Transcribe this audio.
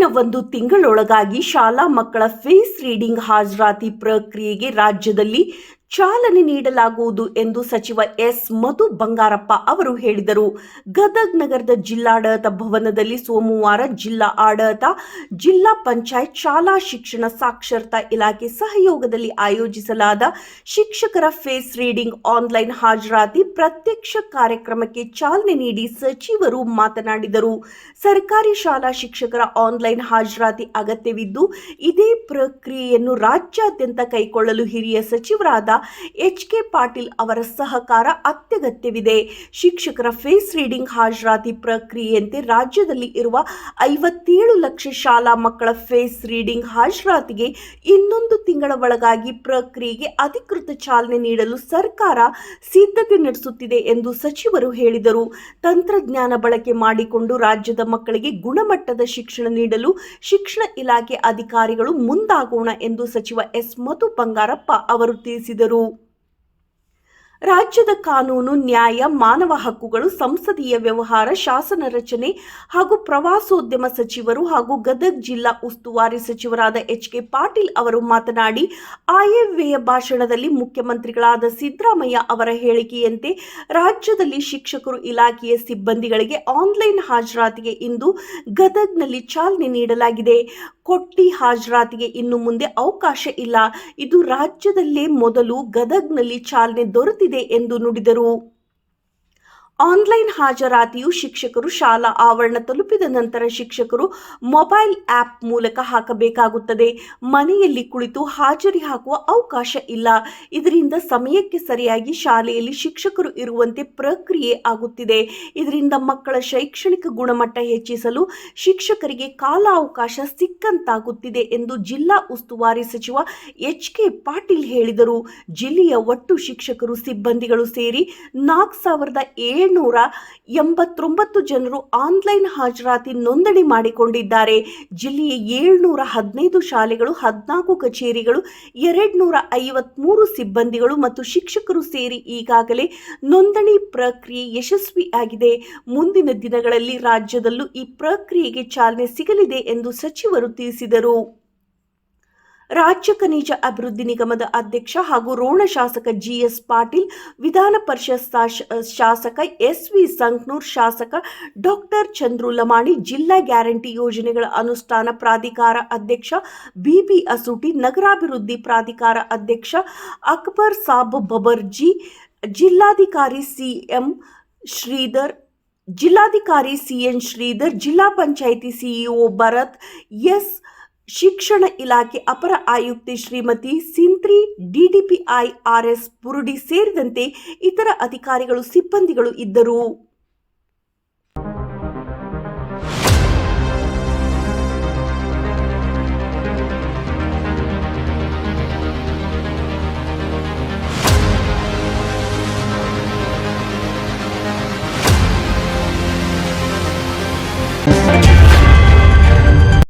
ಮುಂದಿನ ಒಂದು ತಿಂಗಳೊಳಗಾಗಿ ಶಾಲಾ ಮಕ್ಕಳ ಫೇಸ್ ರೀಡಿಂಗ್ ಹಾಜರಾತಿ ಪ್ರಕ್ರಿಯೆಗೆ ರಾಜ್ಯದಲ್ಲಿ ಚಾಲನೆ ನೀಡಲಾಗುವುದು ಎಂದು ಸಚಿವ ಎಸ್ ಮಧು ಬಂಗಾರಪ್ಪ ಅವರು ಹೇಳಿದರು. ಗದಗ್ ನಗರದ ಜಿಲ್ಲಾಡಳಿತ ಭವನದಲ್ಲಿ ಸೋಮವಾರ ಜಿಲ್ಲಾ ಆಡಳಿತ, ಜಿಲ್ಲಾ ಪಂಚಾಯತ್ ಶಾಲಾ ಶಿಕ್ಷಣ ಸಾಕ್ಷರತಾ ಇಲಾಖೆ ಸಹಯೋಗದಲ್ಲಿ ಆಯೋಜಿಸಲಾದ ಶಿಕ್ಷಕರ ಫೇಸ್ ರೀಡಿಂಗ್ ಆನ್ಲೈನ್ ಹಾಜರಾತಿ ಪ್ರತ್ಯಕ್ಷ ಕಾರ್ಯಕ್ರಮಕ್ಕೆ ಚಾಲನೆ ನೀಡಿ ಸಚಿವರು ಮಾತನಾಡಿದರು. ಸರ್ಕಾರಿ ಶಾಲಾ ಶಿಕ್ಷಕರ ಆನ್ಲೈನ್ ಹಾಜರಾತಿ ಅಗತ್ಯವಿದ್ದು, ಇದೇ ಪ್ರಕ್ರಿಯೆಯನ್ನು ರಾಜ್ಯಾದ್ಯಂತ ಕೈಗೊಳ್ಳಲು ಹಿರಿಯ ಸಚಿವರಾದ ಎಚ್ ಕೆ ಪಾಟೀಲ್ ಅವರ ಸಹಕಾರ ಅತ್ಯಗತ್ಯವಿದೆ. ಶಿಕ್ಷಕರ ಫೇಸ್ ರೀಡಿಂಗ್ ಹಾಜರಾತಿ ಪ್ರಕ್ರಿಯೆಯಂತೆ ರಾಜ್ಯದಲ್ಲಿ ಇರುವ ಐವತ್ತೇಳು ಲಕ್ಷ ಶಾಲಾ ಮಕ್ಕಳ ಫೇಸ್ ರೀಡಿಂಗ್ ಹಾಜರಾತಿಗೆ ಇನ್ನೊಂದು ತಿಂಗಳ ಒಳಗಾಗಿ ಪ್ರಕ್ರಿಯೆಗೆ ಅಧಿಕೃತ ಚಾಲನೆ ನೀಡಲು ಸರ್ಕಾರ ಸಿದ್ಧತೆ ನಡೆಸುತ್ತಿದೆ ಎಂದು ಸಚಿವರು ಹೇಳಿದರು. ತಂತ್ರಜ್ಞಾನ ಬಳಕೆ ಮಾಡಿಕೊಂಡು ರಾಜ್ಯದ ಮಕ್ಕಳಿಗೆ ಗುಣಮಟ್ಟದ ಶಿಕ್ಷಣ ನೀಡಲು ಶಿಕ್ಷಣ ಇಲಾಖೆ ಅಧಿಕಾರಿಗಳು ಮುಂದಾಗೋಣ ಎಂದು ಸಚಿವ ಎಸ್ ಮಧು ಬಂಗಾರಪ್ಪ ಅವರು ತಿಳಿಸಿದರು. ろう。ರಾಜ್ಯದ ಕಾನೂನು, ನ್ಯಾಯ, ಮಾನವ ಹಕ್ಕುಗಳು, ಸಂಸದೀಯ ವ್ಯವಹಾರ, ಶಾಸನ ರಚನೆ ಹಾಗೂ ಪ್ರವಾಸೋದ್ಯಮ ಸಚಿವರು ಹಾಗೂ ಗದಗ್ ಜಿಲ್ಲಾ ಉಸ್ತುವಾರಿ ಸಚಿವರಾದ ಎಚ್ ಕೆ ಪಾಟೀಲ್ ಅವರು ಮಾತನಾಡಿ, ಆಯವ್ಯಯ ಭಾಷಣದಲ್ಲಿ ಮುಖ್ಯಮಂತ್ರಿಗಳಾದ ಸಿದ್ದರಾಮಯ್ಯ ಅವರ ಹೇಳಿಕೆಯಂತೆ ರಾಜ್ಯದಲ್ಲಿ ಶಿಕ್ಷಕರು ಇಲಾಖೆಯ ಸಿಬ್ಬಂದಿಗಳಿಗೆ ಆನ್ಲೈನ್ ಹಾಜರಾತಿಗೆ ಇಂದು ಗದಗ್ನಲ್ಲಿ ಚಾಲನೆ ನೀಡಲಾಗಿದೆ. ಕೊಟ್ಟಿ ಹಾಜರಾತಿಗೆ ಇನ್ನು ಮುಂದೆ ಅವಕಾಶ ಇಲ್ಲ. ಇದು ರಾಜ್ಯದಲ್ಲೇ ಮೊದಲು ಗದಗ್ನಲ್ಲಿ ಚಾಲನೆ ದೊರೆತಿದೆ. ಎಂದು ನುಡಿದರು. ಆನ್ಲೈನ್ ಹಾಜರಾತಿಯು ಶಿಕ್ಷಕರು ಶಾಲಾ ಆವರಣ ತಲುಪಿದ ನಂತರ ಶಿಕ್ಷಕರು ಮೊಬೈಲ್ ಆ್ಯಪ್ ಮೂಲಕ ಹಾಕಬೇಕಾಗುತ್ತದೆ. ಮನೆಯಲ್ಲಿ ಕುಳಿತು ಹಾಜರಿ ಹಾಕುವ ಅವಕಾಶ ಇಲ್ಲ. ಇದರಿಂದ ಸಮಯಕ್ಕೆ ಸರಿಯಾಗಿ ಶಾಲೆಯಲ್ಲಿ ಶಿಕ್ಷಕರು ಇರುವಂತೆ ಪ್ರಕ್ರಿಯೆ ಆಗುತ್ತಿದೆ. ಇದರಿಂದ ಮಕ್ಕಳ ಶೈಕ್ಷಣಿಕ ಗುಣಮಟ್ಟ ಹೆಚ್ಚಿಸಲು ಶಿಕ್ಷಕರಿಗೆ ಕಾಲಾವಕಾಶ ಸಿಕ್ಕಂತಾಗುತ್ತಿದೆ ಎಂದು ಜಿಲ್ಲಾ ಉಸ್ತುವಾರಿ ಸಚಿವ ಎಚ್ ಕೆ ಪಾಟೀಲ್ ಹೇಳಿದರು. ಜಿಲ್ಲೆಯ ಒಟ್ಟು ಶಿಕ್ಷಕರು ಸಿಬ್ಬಂದಿಗಳು ಸೇರಿ ನಾಲ್ಕು ಸಾವಿರದ ಏಳ್ನೂರ ಎಂಬತ್ತೊಂಬತ್ತು ಜನರು ಆನ್ಲೈನ್ ಹಾಜರಾತಿ ನೋಂದಣಿ ಮಾಡಿಕೊಂಡಿದ್ದಾರೆ. ಜಿಲ್ಲೆಯ ಏಳ್ನೂರ ಹದಿನೈದು ಶಾಲೆಗಳು, ಹದಿನಾಲ್ಕು ಕಚೇರಿಗಳು, ಎರಡ್ನೂರ ಐವತ್ಮೂರು ಸಿಬ್ಬಂದಿಗಳು ಮತ್ತು ಶಿಕ್ಷಕರು ಸೇರಿ ಈಗಾಗಲೇ ನೋಂದಣಿ ಪ್ರಕ್ರಿಯೆ ಯಶಸ್ವಿಯಾಗಿದೆ. ಮುಂದಿನ ದಿನಗಳಲ್ಲಿ ರಾಜ್ಯದಲ್ಲೂ ಈ ಪ್ರಕ್ರಿಯೆಗೆ ಚಾಲನೆ ಸಿಗಲಿದೆ ಎಂದು ಸಚಿವರು ತಿಳಿಸಿದರು. ರಾಜ್ಯ ಖನಿಜ ಅಭಿವೃದ್ಧಿ ನಿಗಮದ ಅಧ್ಯಕ್ಷ ಹಾಗೂ ರೋಣ ಶಾಸಕ ಜಿಎಸ್ ಪಾಟೀಲ್, ವಿಧಾನ ಪರಿಷತ್ ಶಾಸ- ಶಾಸಕ ಎಸ್ವಿ ಸಂಕ್ನೂರ್, ಶಾಸಕ ಡಾಕ್ಟರ್ ಚಂದ್ರು ಲಮಾಣಿ ಜಿಲ್ಲಾ ಗ್ಯಾರಂಟಿ ಯೋಜನೆಗಳ ಅನುಷ್ಠಾನ ಪ್ರಾಧಿಕಾರ ಅಧ್ಯಕ್ಷ ಬಿಬಿ ಅಸೂಟಿ, ನಗರಾಭಿವೃದ್ಧಿ ಪ್ರಾಧಿಕಾರ ಅಧ್ಯಕ್ಷ ಅಕ್ಬರ್ ಸಾಬ್ ಬಬರ್ಜಿ, ಜಿಲ್ಲಾಧಿಕಾರಿ ಸಿಎಂ ಶ್ರೀಧರ್, ಜಿಲ್ಲಾಧಿಕಾರಿ ಸಿಎನ್ ಶ್ರೀಧರ್, ಜಿಲ್ಲಾ ಪಂಚಾಯಿತಿ ಸಿಇಒ ಭರತ್, ಎಸ್ ಶಿಕ್ಷಣ ಇಲಾಖೆ ಅಪರ ಆಯುಕ್ತೆ ಶ್ರೀಮತಿ ಸಿಂತ್ರಿ ಡಿಡಿಪಿಐ ಆರ್ಎಸ್ ಪುರುಡಿ ಸೇರಿದಂತೆ ಇತರ ಅಧಿಕಾರಿಗಳು ಸಿಬ್ಬಂದಿಗಳು ಇದ್ದರು.